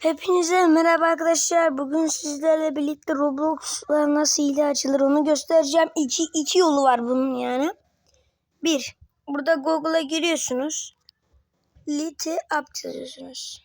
Hepinize merhaba arkadaşlar. Bugün sizlerle birlikte Roblox'la nasıl hile açılır onu göstereceğim. İki, iki yolu var bunun yani. Bir, burada Google'a giriyorsunuz. Lite App yazıyorsunuz.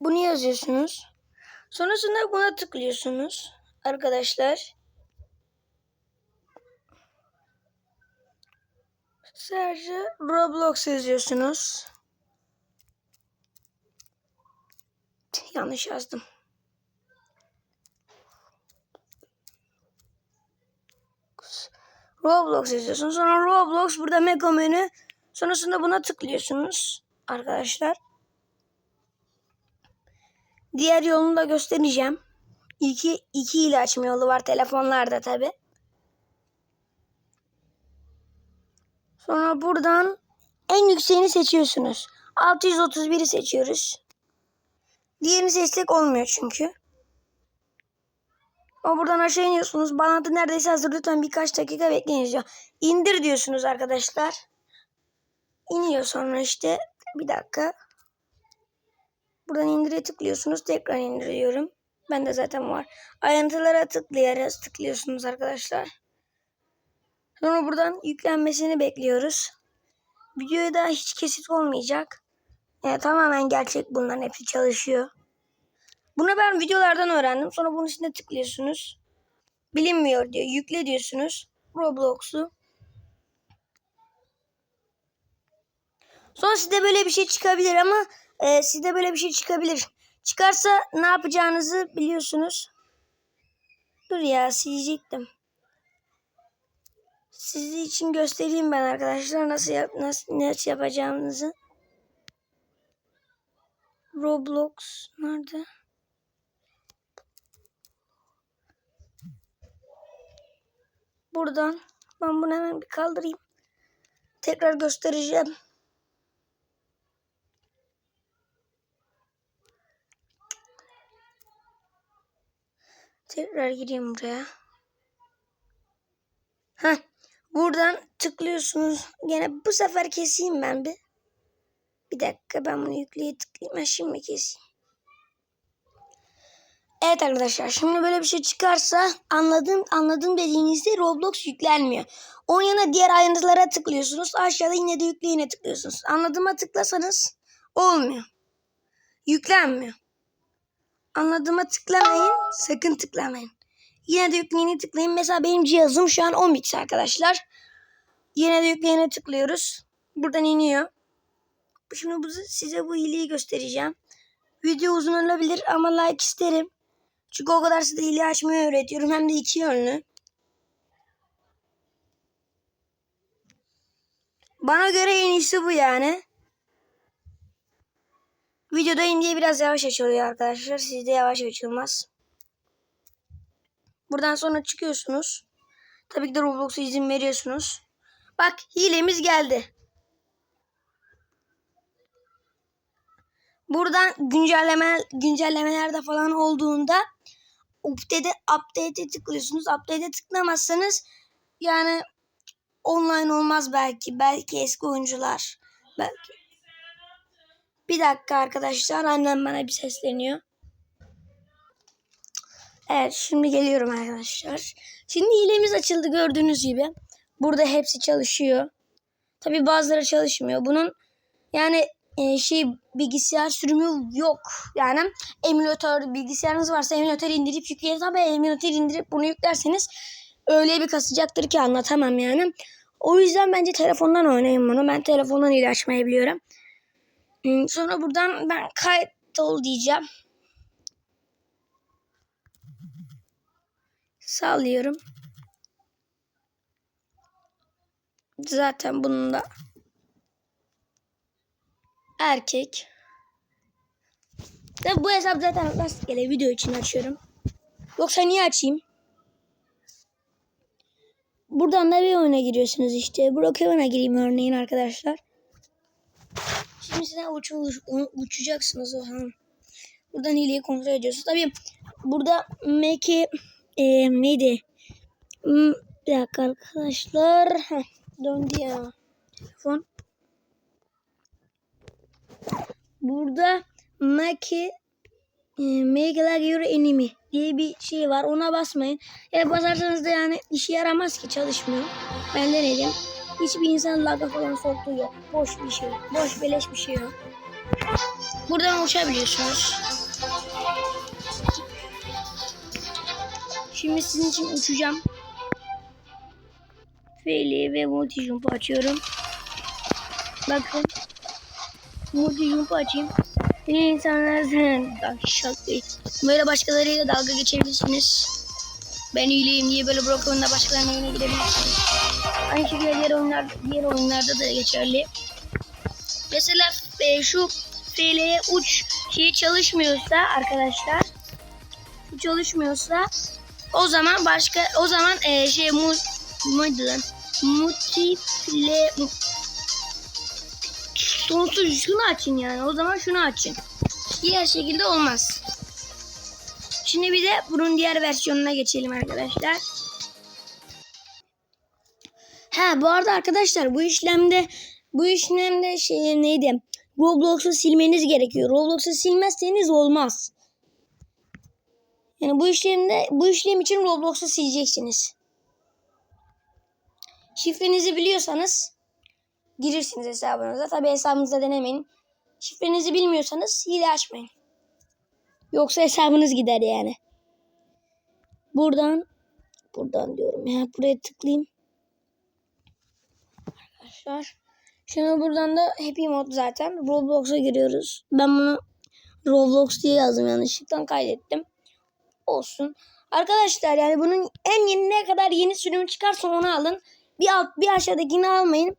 Bunu yazıyorsunuz. Sonrasında buna tıklıyorsunuz arkadaşlar. Sadece Roblox yazıyorsunuz. Yanlış yazdım. Roblox yazıyorsunuz. Sonra Roblox burada mega menü. Sonrasında buna tıklıyorsunuz arkadaşlar. Diğer yolunu da göstereceğim. İki, iki ile açma yolu var telefonlarda tabi. Sonra buradan en yükseğini seçiyorsunuz. 631'i seçiyoruz. Diğerini seçsek olmuyor çünkü. O buradan aşağı iniyorsunuz. Bağlantı neredeyse hazır. Lütfen birkaç dakika bekleyin diyor. İndir diyorsunuz arkadaşlar. İniyor sonra işte. Bir dakika. Buradan indire tıklıyorsunuz. Tekrar indiriyorum. Bende zaten var. Ayrıntılara tıklayarak tıklıyorsunuz arkadaşlar. Sonra buradan yüklenmesini bekliyoruz. Videoya da hiç kesit olmayacak. Yani tamamen gerçek bunların hepsi çalışıyor. Bunu ben videolardan öğrendim. Sonra bunun üstüne tıklıyorsunuz. Bilinmiyor diyor. Yükle diyorsunuz. Roblox'u. Sonra sizde böyle bir şey çıkabilir ama e, sizde böyle bir şey çıkabilir. Çıkarsa ne yapacağınızı biliyorsunuz. Dur ya silecektim. Sizi için göstereyim ben arkadaşlar nasıl yap nasıl nasıl yapacağınızı. Roblox nerede? Buradan ben bunu hemen bir kaldırayım. Tekrar göstereceğim. Tekrar gireyim buraya. Heh. Buradan tıklıyorsunuz. Gene bu sefer keseyim ben bir. Bir dakika ben bunu yükleye tıklayayım. Ha, şimdi keseyim. Evet arkadaşlar şimdi böyle bir şey çıkarsa anladım anladım dediğinizde Roblox yüklenmiyor. Onun yanına diğer ayrıntılara tıklıyorsunuz. Aşağıda yine de yükleyene tıklıyorsunuz. Anladıma tıklasanız olmuyor. Yüklenmiyor. Anladıma tıklamayın. Sakın tıklamayın. Yine de yükleyene tıklayın. Mesela benim cihazım şu an 10 bit arkadaşlar. Yine de yükleyene tıklıyoruz. Buradan iniyor. Şimdi bu, size bu hileyi göstereceğim. Video uzun olabilir ama like isterim. Çünkü o kadar size hile açmayı öğretiyorum. Hem de iki yönlü. Bana göre en iyisi bu yani. Videoda indiye biraz yavaş açılıyor arkadaşlar. Sizde yavaş açılmaz. Buradan sonra çıkıyorsunuz. Tabii ki de Roblox'a izin veriyorsunuz. Bak hilemiz geldi. Buradan güncelleme güncellemelerde falan olduğunda update'e update'e tıklıyorsunuz. Update'e tıklamazsanız yani online olmaz belki. Belki eski oyuncular. Belki. Bir dakika arkadaşlar. Annem bana bir sesleniyor. Evet şimdi geliyorum arkadaşlar. Şimdi hilemiz açıldı gördüğünüz gibi. Burada hepsi çalışıyor. Tabi bazıları çalışmıyor. Bunun yani e, şey bilgisayar sürümü yok. Yani emülatör bilgisayarınız varsa emülatör indirip yükleyin. Tabi emülatör indirip bunu yüklerseniz öyle bir kasacaktır ki anlatamam yani. O yüzden bence telefondan oynayın bunu. Ben telefondan ile açmayı biliyorum. Hmm, Sonra buradan ben kayıt ol diyeceğim. Sallıyorum. Zaten bunun da erkek. Ve bu hesap zaten rastgele video için açıyorum. Yoksa niye açayım? Buradan da bir oyuna giriyorsunuz işte. Brookhaven'a gireyim örneğin arkadaşlar. Şimdi size uç, uç, uçacaksınız o zaman. Buradan hileyi kontrol ediyorsunuz. Tabii burada Mac'i e, neydi? Hmm, Bir dakika arkadaşlar. Heh, döndü ya. Telefon. Burada Make e, Make like your enemy diye bir şey var. Ona basmayın. Eğer basarsanız da yani işe yaramaz ki çalışmıyor. Ben denedim. Hiçbir insan laga falan soktuğu yok. Boş bir şey. Boş beleş bir şey yok. Buradan uçabiliyorsunuz. Şimdi sizin için uçacağım. Feli ve multi jump açıyorum. Bakın. Multi jump açayım. Yine insanlar şaka. Böyle başkalarıyla dalga geçebilirsiniz. Ben iyileyim diye böyle Brockman'la başkalarına yine gidebilirsiniz. Aynı şekilde diğer oyunlar diğer oyunlarda da geçerli. Mesela e, şu FL'ye uç şeyi çalışmıyorsa arkadaşlar çalışmıyorsa o zaman başka o zaman e, şey mu neydi lan? multiple sonsuz şunu açın yani. O zaman şunu açın. Diğer şekilde olmaz. Şimdi bir de bunun diğer versiyonuna geçelim arkadaşlar. Ha bu arada arkadaşlar bu işlemde bu işlemde şey neydi? Roblox'u silmeniz gerekiyor. Roblox'u silmezseniz olmaz. Yani bu işlemde bu işlem için Roblox'u sileceksiniz. Şifrenizi biliyorsanız girirsiniz hesabınıza. Tabi hesabınızda denemeyin. Şifrenizi bilmiyorsanız hile açmayın. Yoksa hesabınız gider yani. Buradan buradan diyorum ya buraya tıklayayım. Arkadaşlar. Şimdi buradan da Happy Mode zaten. Roblox'a giriyoruz. Ben bunu Roblox diye yazdım yanlışlıkla kaydettim. Olsun. Arkadaşlar yani bunun en yeni ne kadar yeni sürümü çıkarsa onu alın. Bir alt bir aşağıdakini almayın.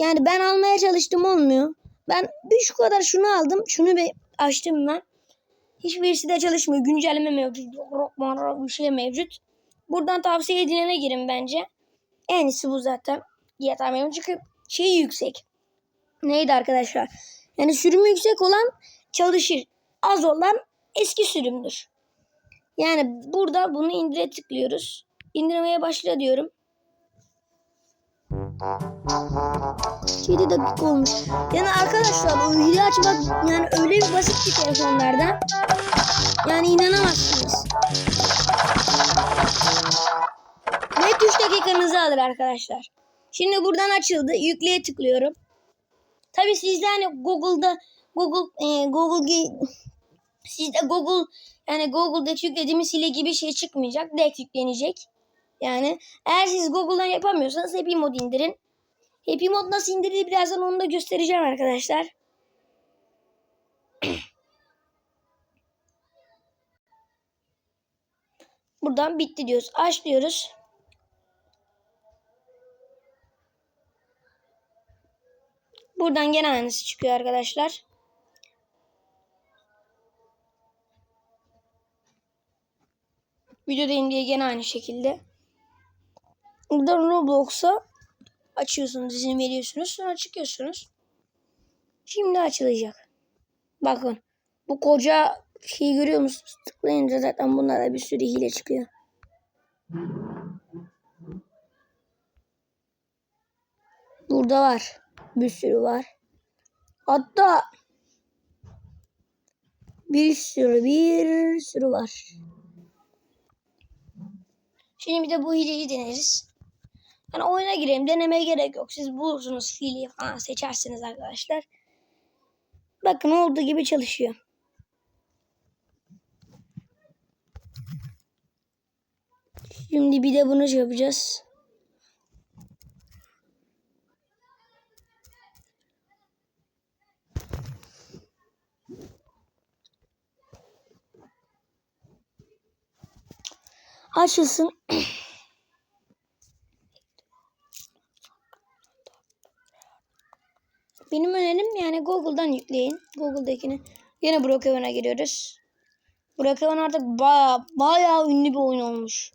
Yani ben almaya çalıştım olmuyor. Ben bir şu kadar şunu aldım. Şunu bir açtım ben. Hiçbirisi de çalışmıyor. Güncelleme mevcut. Bir şey mevcut. Buradan tavsiye edilene girin bence. En iyisi bu zaten. Diye tahmin. Çünkü şeyi yüksek. Neydi arkadaşlar? Yani sürümü yüksek olan çalışır. Az olan eski sürümdür. Yani burada bunu indire tıklıyoruz. İndirmeye başla diyorum. 7 dakika olmuş. Yani arkadaşlar o hile açmak yani öyle bir basit ki telefonlarda. Yani inanamazsınız. Ve 3 dakikanızı alır arkadaşlar. Şimdi buradan açıldı. Yükleye tıklıyorum. Tabi sizde hani Google'da Google e, Google sizde Google yani Google'daki yüklediğimiz hile gibi şey çıkmayacak. Direkt yüklenecek. Yani eğer siz Google'dan yapamıyorsanız Happy Mod indirin. Happy Mod nasıl indirilir birazdan onu da göstereceğim arkadaşlar. Buradan bitti diyoruz. Aç diyoruz. Buradan gene aynısı çıkıyor arkadaşlar. Videodayım diye gene aynı şekilde. Buradan Roblox'a açıyorsunuz, izin veriyorsunuz. Sonra çıkıyorsunuz. Şimdi açılacak. Bakın. Bu koca şeyi görüyor musunuz? Tıklayınca zaten bunlara bir sürü hile çıkıyor. Burada var. Bir sürü var. Hatta bir sürü bir sürü var. Şimdi bir de bu hileyi deneriz. Yani oyuna girelim. Denemeye gerek yok. Siz bulursunuz hileyi falan seçersiniz arkadaşlar. Bakın olduğu gibi çalışıyor. Şimdi bir de bunu şey yapacağız. Açılsın. Benim önerim yani Google'dan yükleyin. Google'dakini. Yine Brookhaven'a giriyoruz. Brookhaven artık baya baya ünlü bir oyun olmuş.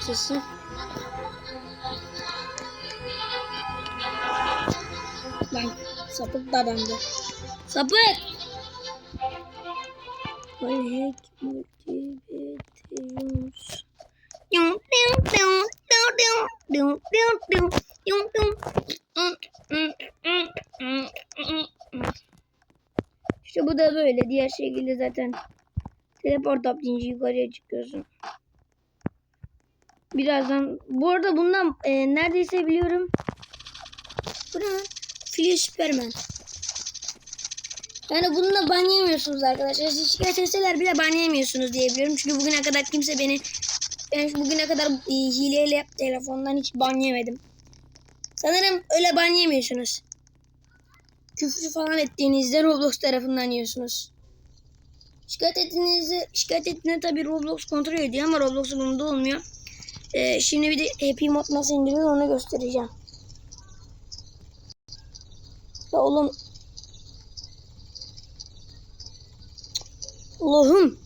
Sesi. Ben Sapık da adamdı. Sapık! Hack multiplications. İşte bu da böyle. Diğer şekilde zaten teleport yapınca yukarıya çıkıyorsun. Birazdan bu arada bundan e, neredeyse biliyorum. Lan? Fili Superman. Yani bununla ban yemiyorsunuz arkadaşlar. Siz şikayet etseler bile ban yemiyorsunuz diye biliyorum. Çünkü bugüne kadar kimse beni ben bugüne kadar e, hileyle telefondan hiç ban yemedim. Sanırım öyle ban yemiyorsunuz. Küfür falan ettiğinizde Roblox tarafından yiyorsunuz. Şikayet ettiğinizde şikayet ettiğinde tabii Roblox kontrol ediyor ama Roblox bunda olmuyor. Ee, şimdi bir de Happy Mod nasıl indiriyor onu göstereceğim. Ya oğlum. Allah'ım.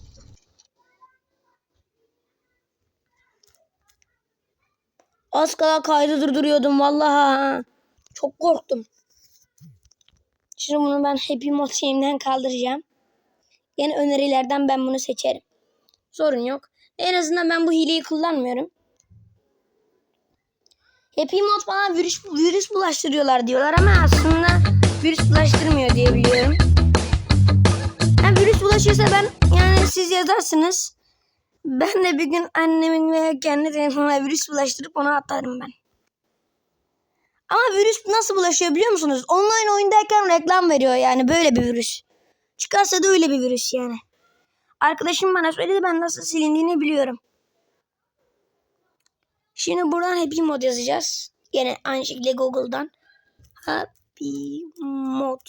Az kala kaydı durduruyordum vallahi. Çok korktum. Şimdi bunu ben Happy Mod şeyimden kaldıracağım. Yeni önerilerden ben bunu seçerim. Sorun yok. En azından ben bu hileyi kullanmıyorum. Happy Mod bana virüs, virüs bulaştırıyorlar diyorlar ama aslında virüs bulaştırmıyor diye biliyorum. Yani virüs bulaşıyorsa ben yani siz yazarsınız. Ben de bir gün annemin veya kendi telefonuna virüs bulaştırıp ona atarım ben. Ama virüs nasıl bulaşıyor biliyor musunuz? Online oyundayken reklam veriyor yani böyle bir virüs. Çıkarsa da öyle bir virüs yani. Arkadaşım bana söyledi ben nasıl silindiğini biliyorum. Şimdi buradan Happy Mod yazacağız. Yine aynı şekilde Google'dan. Happy Mod.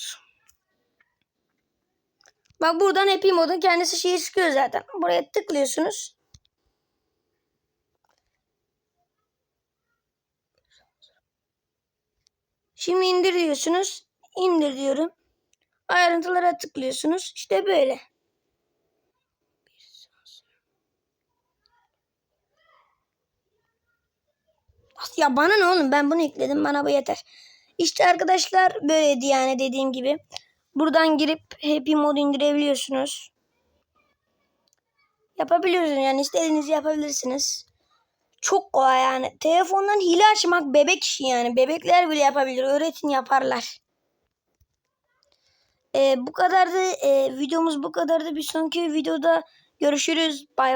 Bak buradan Happy Mod'un kendisi şeyi çıkıyor zaten. Buraya tıklıyorsunuz. Şimdi indir diyorsunuz. İndir diyorum. Ayrıntılara tıklıyorsunuz. İşte böyle. Ya bana ne oğlum ben bunu yükledim bana bu yeter. İşte arkadaşlar böyleydi yani dediğim gibi. Buradan girip Happy Mod indirebiliyorsunuz. Yapabiliyorsunuz yani istediğinizi yapabilirsiniz. Çok kolay yani. Telefondan hile açmak bebek işi yani. Bebekler bile yapabilir. Öğretin yaparlar. Ee, bu kadardı. Ee, videomuz bu kadardı. Bir sonraki videoda görüşürüz. Bay